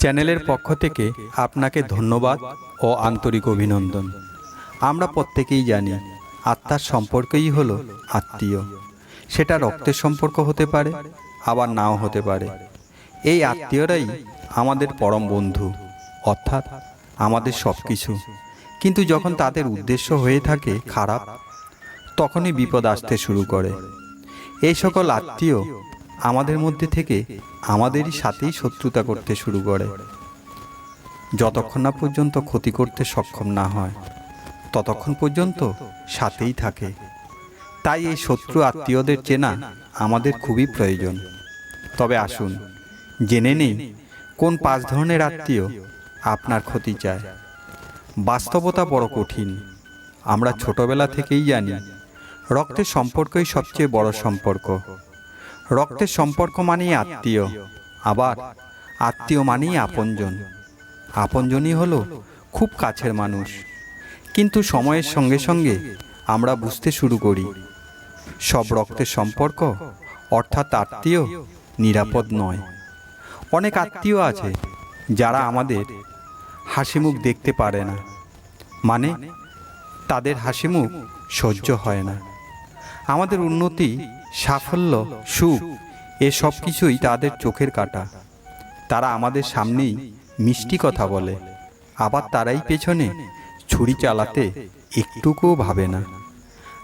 চ্যানেলের পক্ষ থেকে আপনাকে ধন্যবাদ ও আন্তরিক অভিনন্দন। আমরা প্রত্যেকেই জানি আত্মার সম্পর্কই হলো আত্মীয়। সেটা রক্তের সম্পর্ক হতে পারে, আবার নাও হতে পারে। এই আত্মীয়রাই আমাদের পরম বন্ধু, অর্থাৎ আমাদের সব কিছু কিন্তু যখন তাদের উদ্দেশ্য হয়ে থাকে খারাপ, তখনই বিপদ আসতে শুরু করে। এই সকল আত্মীয় আমাদের মধ্যে থেকে আমাদেরই সাথেই শত্রুতা করতে শুরু করে। যতক্ষণ না পর্যন্ত ক্ষতি করতে সক্ষম না হয়, ততক্ষণ পর্যন্ত সাথেই থাকে। তাই এই শত্রু আত্মীয়দের চেনা আমাদের খুবই প্রয়োজন। তবে আসুন, জেনে নেই কোন পাঁচ ধরনের আত্মীয় আপনার ক্ষতি চায়। বাস্তবতা বড় কঠিন, আমরা ছোটবেলা থেকেই জানি, রক্তের সম্পর্কই সবচেয়ে বড় সম্পর্ক। রক্তের সম্পর্ক মানেই আত্মীয়, আবার আত্মীয় মানেই আপনজন। আপনজনই হলো খুব কাছের মানুষ। কিন্তু সময়ের সঙ্গে সঙ্গে আমরা বুঝতে শুরু করি, সব রক্তের সম্পর্ক অর্থাৎ আত্মীয় নিরাপদ নয়। অনেক আত্মীয় আছে যারা আমাদের হাসি মুখ দেখতে পারে না মানে তাদের হাসি মুখ সহ্য হয় না। আমাদের উন্নতি সাফল্য, সুখ, এ সব কিছুই তাদের চোখের কাটা। তারা আমাদের সামনেই মিষ্টি কথা বলে। আবার তারাই পেছনে ছুরি চালাতে একটুকুও ভাবে না।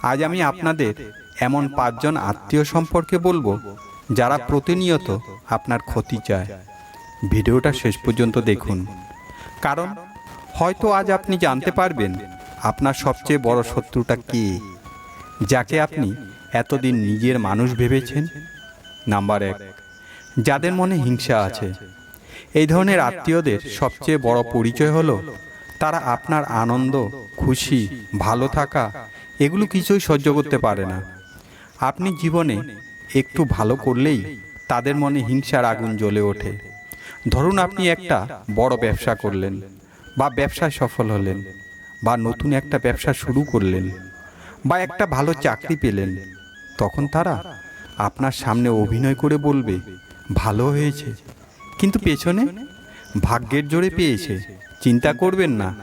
আজ আমি আপনাদের এমন পাঁচজন আত্মীয় সম্পর্কে বলব, যারা প্রতিনিয়ত আপনার ক্ষতি চায়। ভিডিওটা শেষ পর্যন্ত দেখুন। কারণ, হয়তো আজ আপনি জানতে পারবেন আপনার সবচেয়ে বড় শত্রুটা কে, যাকে আপনি এতদিন নিজের মানুষ ভেবেছেন? নাম্বার এক, যাদের মনে হিংসা আছে। এই ধরনের আত্মীয়দের সবচেয়ে বড় পরিচয় হলো, তারা আপনার আনন্দ, খুশি, ভালো থাকা, এগুলো কিছুই সহ্য করতে পারে না। আপনি জীবনে একটু ভালো করলেই তাদের মনে হিংসার আগুন জ্বলে ওঠে। ধরুন আপনি একটা বড় ব্যবসা করলেন বা ব্যবসায় সফল হলেন বা নতুন একটা ব্যবসা শুরু করলেন বা একটা ভালো চাকরি পেলেন। তখন তারা আপনার সামনে অভিনয় করে বলবে, ভালো হয়েছে। কিন্তু পেছনে ভাগ্যের জোরে পেয়েছে। চিন্তা করবেন না,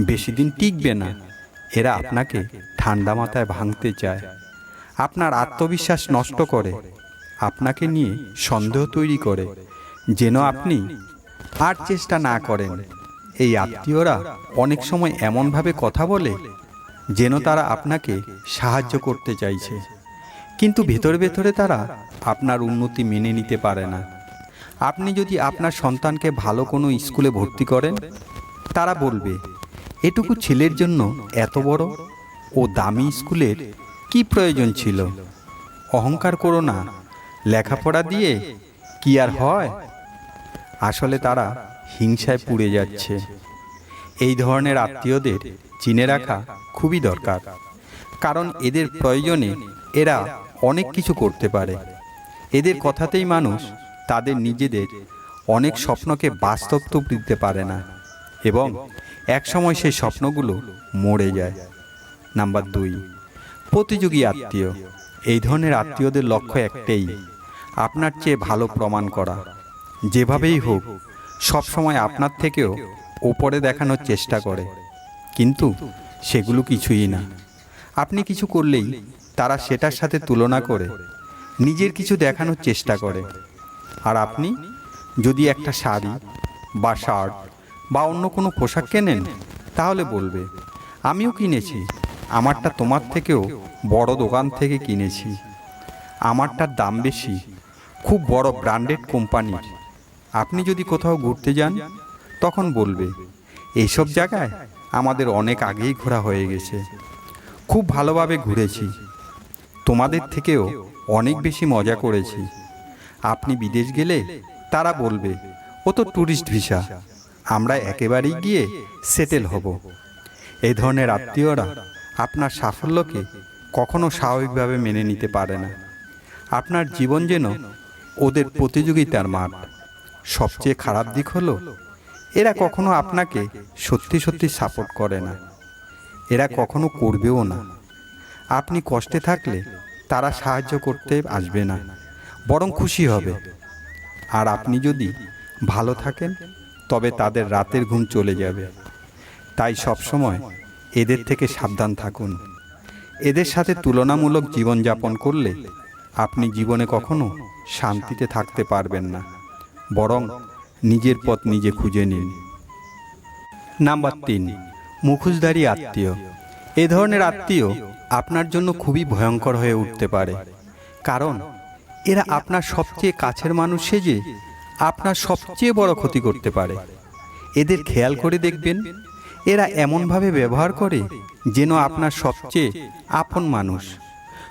বেশি দিন টিকবে না। এরা আপনাকে ঠান্ডা মাথায় ভাঙতে চায়। আপনার আত্মবিশ্বাস নষ্ট করে। আপনাকে নিয়ে সন্দেহ তৈরি করে, যেন আপনি আর চেষ্টা না করেন। এই আত্মীয়রা অনেক সময় এমনভাবে কথা বলে, যেন তারা আপনাকে সাহায্য করতে চাইছে। কিন্তু ভেতরে ভেতরে তারা আপনার উন্নতি মেনে নিতে পারে না। আপনি যদি আপনার সন্তানকে ভালো কোনো স্কুলে ভর্তি করেন, তারা বলবে, এটুকু ছেলের জন্য এত বড় ও দামি স্কুলের কি প্রয়োজন ছিল? অহংকার করো না, লেখাপড়া দিয়ে কি আর হয়? আসলে তারা হিংসায় পুড়ে যাচ্ছে। এই ধরনের আত্মীয়দের চিনে রাখা খুবই দরকার, কারণ এদের প্রয়োজনে এরা অনেক কিছু করতে পারে। এদের কথাতেই মানুষ তাদের নিজেদের অনেক স্বপ্নকে বাস্তব তো দিতে পারে না এবং একসময় সেই স্বপ্নগুলো মরে যায়। নাম্বার দুই, প্রতিযোগী আত্মীয়। এই ধরনের আত্মীয়দের লক্ষ্য একটাই, আপনার চেয়ে ভালো প্রমাণ করা। যেভাবেই হোক, সবসময় আপনার থেকেও ওপরে দেখানোর চেষ্টা করে। কিন্তু সেগুলো কিছুই না। আপনি কিছু করলেই তারা সেটার সাথে তুলনা করে। নিজের কিছু দেখানোর চেষ্টা করে। আর আপনি যদি একটা শাড়ি বা শার্ট বা অন্য কোনো পোশাক কেনেন তাহলে বলবে আমিও কিনেছি। আমারটা তোমার থেকেও বড় দোকান থেকে কিনেছি। আমারটার দাম বেশি। খুব বড় ব্র্যান্ডেড কোম্পানির আপনি যদি কোথাও ঘুরতে যান তখন বলবে এইসব জায়গায় আমাদের অনেক আগেই ঘোরা হয়ে গেছে। খুব ভালোভাবে ঘুরেছি। তোমাদের থেকেও অনেক বেশি মজা করেছি। আপনি বিদেশ গেলে তারা বলবে, ও তো ট্যুরিস্ট ভিসা আমরা একেবারেই গিয়ে সেটেল হব। এই ধরনের আত্মীয়রা আপনার সাফল্যকে কখনো স্বাভাবিকভাবে মেনে নিতে পারে না। আপনার জীবন যেন ওদের প্রতিযোগিতার মাঠ। সবচেয়ে খারাপ দিক হলো, এরা কখনো আপনাকে সত্যি সত্যি সাপোর্ট করে না। এরা কখনো করবেও না। আপনি কষ্টে থাকলে তারা সাহায্য করতে আসবে না, বরং খুশি হবে। আর আপনি যদি ভালো থাকেন, তবে তাদের রাতের ঘুম চলে যাবে। তাই সবসময় এদের থেকে সাবধান থাকুন। এদের সাথে তুলনামূলক জীবনযাপন করলে আপনি জীবনে কখনো শান্তিতে থাকতে পারবেন না, বরং নিজের পথ নিজে খুঁজে নিন। নাম্বার তিন, মুখোশধারী আত্মীয়। এ ধরনের আত্মীয় আপনার জন্য খুবই ভয়ঙ্কর হয়ে উঠতে পারে। কারণ এরা আপনার সবচেয়ে কাছের মানুষ সেজে আপনার সবচেয়ে বড় ক্ষতি করতে পারে। এদের খেয়াল করে দেখবেন, এরা এমনভাবে ব্যবহার করে যেন আপনার সবচেয়ে আপন মানুষ।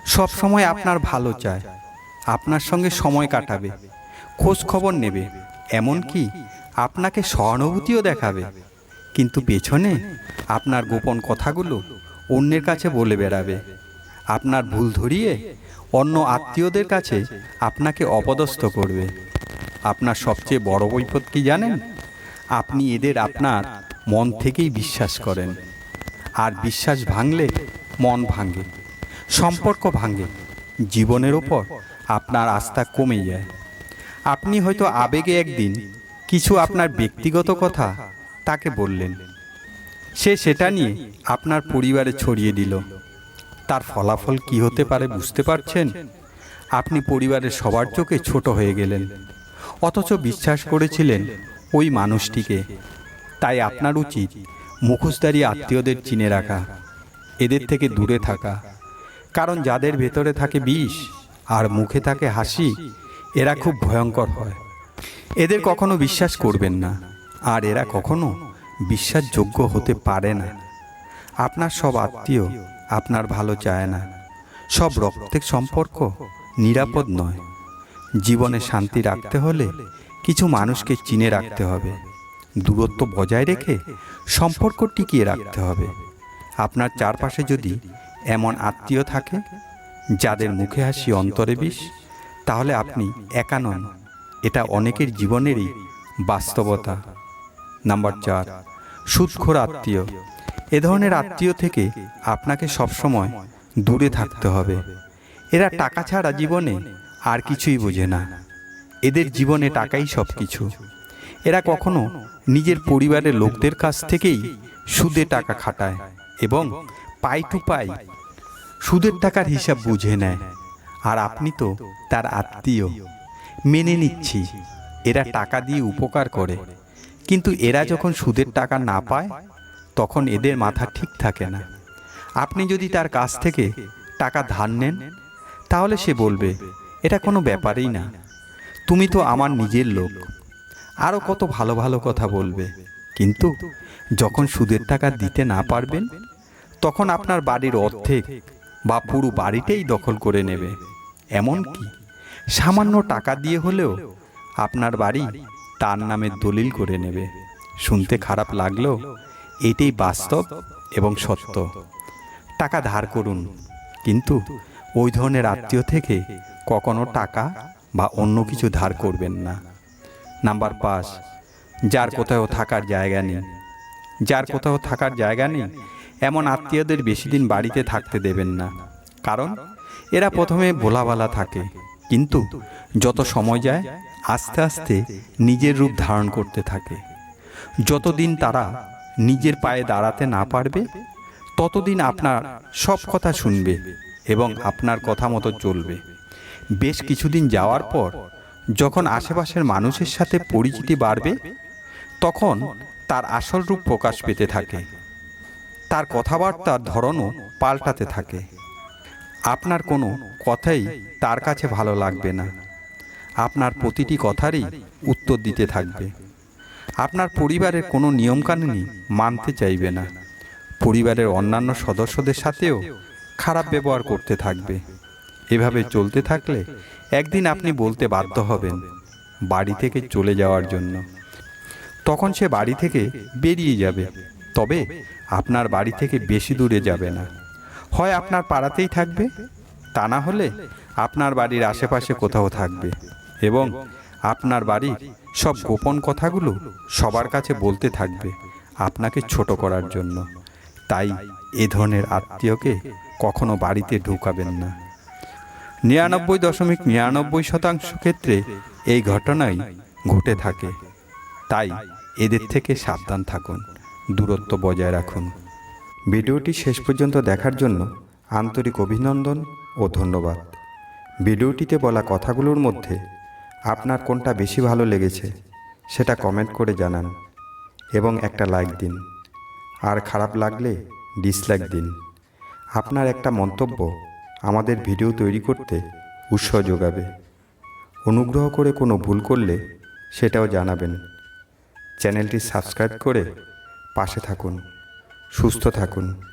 সব সময় আপনার ভালো চায়, আপনার সঙ্গে সময় কাটাবে, খোঁজ খবর নেবে, এমনকি আপনাকে সহানুভূতিও দেখাবে। কিন্তু পেছনে আপনার গোপন কথাগুলো অন্যের কাছে বলে বেড়াবে। আপনার ভুল ধরিয়ে অন্য আত্মীয়দের কাছে আপনাকে অপদস্থ করবে। আপনার সবচেয়ে বড় বৈপদ কি জানেন? আপনি এদের আপনার মন থেকেই বিশ্বাস করেন। আর বিশ্বাস ভাঙলে মন ভাঙে, সম্পর্ক ভাঙে, জীবনের ওপর আপনার আস্থা কমে যায়। আপনি হয়তো আবেগে একদিন কিছু আপনার ব্যক্তিগত কথা তাকে বললেন সে সেটা নিয়ে আপনার পরিবারে ছড়িয়ে দিল। তার ফলাফল কি হতে পারে বুঝতে পারছেন? আপনি পরিবারের সবার চোখে ছোট হয়ে গেলেন। অথচ বিশ্বাস করেছিলেন ওই মানুষটিকে। তাই আপনার উচিত মুখোশধারী আত্মীয়দের চিনে রাখা, এদের থেকে দূরে থাকা। কারণ যাদের ভেতরে থাকে বিষ আর মুখে থাকে হাসি, এরা খুব ভয়ঙ্কর হয়। এদের কখনো বিশ্বাস করবেন না। আর এরা কখনো বিশ্বাসযোগ্য হতে পারে না। আপনার সব আত্মীয় আপনার ভালো চায় না। সব রক্তের সম্পর্ক নিরাপদ নয়। জীবনে শান্তি রাখতে হলে কিছু মানুষকে চিনে রাখতে হবে। দূরত্ব বজায় রেখে সম্পর্ক টিকিয়ে রাখতে হবে। আপনার চারপাশে যদি এমন আত্মীয় থাকে, যাদের মুখে হাসি অন্তরে বিষ, তাহলে আপনি একা নন। এটা অনেকের জীবনেরই বাস্তবতা। নাম্বার চার। সুদখোর আত্মীয়। এ ধরনের আত্মীয় থেকে আপনাকে সবসময় দূরে থাকতে হবে। এরা টাকা ছাড়া জীবনে আর কিছুই বোঝে না। এদের জীবনে টাকাই সব কিছু এরা কখনো নিজের পরিবারের লোকদের কাছ থেকেই সুদে টাকা খাটায় এবং পাই টু পাই সুদের টাকার হিসাব বুঝে নেয়। আর আপনি তো তার আত্মীয়। মেনে নিচ্ছি, এরা টাকা দিয়ে উপকার করে। কিন্তু এরা যখন সুদের টাকা না পায়, তখন এদের মাথা ঠিক থাকে না। আপনি যদি তার কাছ থেকে টাকা ধার নেন, তাহলে সে বলবে, এটা কোনো ব্যাপারই না। তুমি তো আমার নিজের লোক। আরও কত ভালো ভালো কথা বলবে। কিন্তু যখন সুদের টাকা দিতে না পারবেন, তখন আপনার বাড়ির অর্ধেক বা পুরো বাড়িটাই দখল করে নেবে। এমনকি সামান্য টাকা দিয়ে হলেও আপনার বাড়ি তার নামে দলিল করে নেবে। শুনতে খারাপ লাগল? এটাই বাস্তব এবং সত্য। টাকা ধার করুন। কিন্তু ওই ধরনের আত্মীয় থেকে কখনো টাকা বা অন্য কিছু ধার করবেন না। নাম্বার পাঁচ, যার কোথাও থাকার জায়গা নেই। যার কোথাও থাকার জায়গা নেই, এমন আত্মীয়দের বেশি দিন বাড়িতে থাকতে দেবেন না। কারণ এরা প্রথমে ভোলাভালা থাকে। কিন্তু যত সময় যায় আস্তে আস্তে নিজের রূপ ধারণ করতে থাকে। যতদিন তারা নিজের পায়ে দাঁড়াতে না পারবে, ততদিন আপনার সব কথা শুনবে এবং আপনার কথা মতো চলবে। বেশ কিছুদিন যাওয়ার পর যখন আশেপাশের মানুষের সাথে পরিচিতি বাড়বে, তখন তার আসল রূপ প্রকাশ পেতে থাকে। তার কথাবার্তার ধরনও পাল্টাতে থাকে। আপনার কোনো কথাই তার কাছে ভালো লাগবে না। আপনার প্রতিটি কথারই উত্তর দিতে থাকবে। আপনার পরিবারের কোনো নিয়মকানুনই মানতে চাইবে না। পরিবারের অন্যান্য সদস্যদের সাথেও খারাপ ব্যবহার করতে থাকবে। এভাবে চলতে থাকলে একদিন আপনি বলতে বাধ্য হবেন বাড়ি থেকে চলে যাওয়ার জন্য। তখন সে বাড়ি থেকে বেরিয়ে যাবে। তবে আপনার বাড়ি থেকে বেশি দূরে যাবে না। হয় আপনার পাড়াতেই থাকবে, তা না হলে আপনার বাড়ির আশেপাশে কোথাও থাকবে। এবং আপনার বাড়ির সব গোপন কথাগুলো সবার কাছে বলতে থাকবে আপনাকে ছোট করার জন্য। তাই এ ধরনের আত্মীয়কে কখনো বাড়িতে ঢুকাবেন না। নিরানব্বই দশমিক নিরানব্বই শতাংশ ক্ষেত্রে এই ঘটনাই ঘটে থাকে। তাই এদের থেকে সাবধান থাকুন, দূরত্ব বজায় রাখুন। ভিডিওটি শেষ পর্যন্ত দেখার জন্য আন্তরিক অভিনন্দন ও ধন্যবাদ। ভিডিওটিতে বলা কথাগুলোর মধ্যে আপনার কোনটা বেশি ভালো লেগেছে, সেটা কমেন্ট করে জানান, এবং একটা লাইক দিন। আর খারাপ লাগলে ডিসলাইক দিন। আপনার একটা মন্তব্য আমাদের ভিডিও তৈরি করতে উৎসাহ যোগাবে। অনুগ্রহ করে কোনো ভুল করলে সেটাও জানাবেন। চ্যানেলটি সাবস্ক্রাইব করে পাশে থাকুন, সুস্থ থাকুন।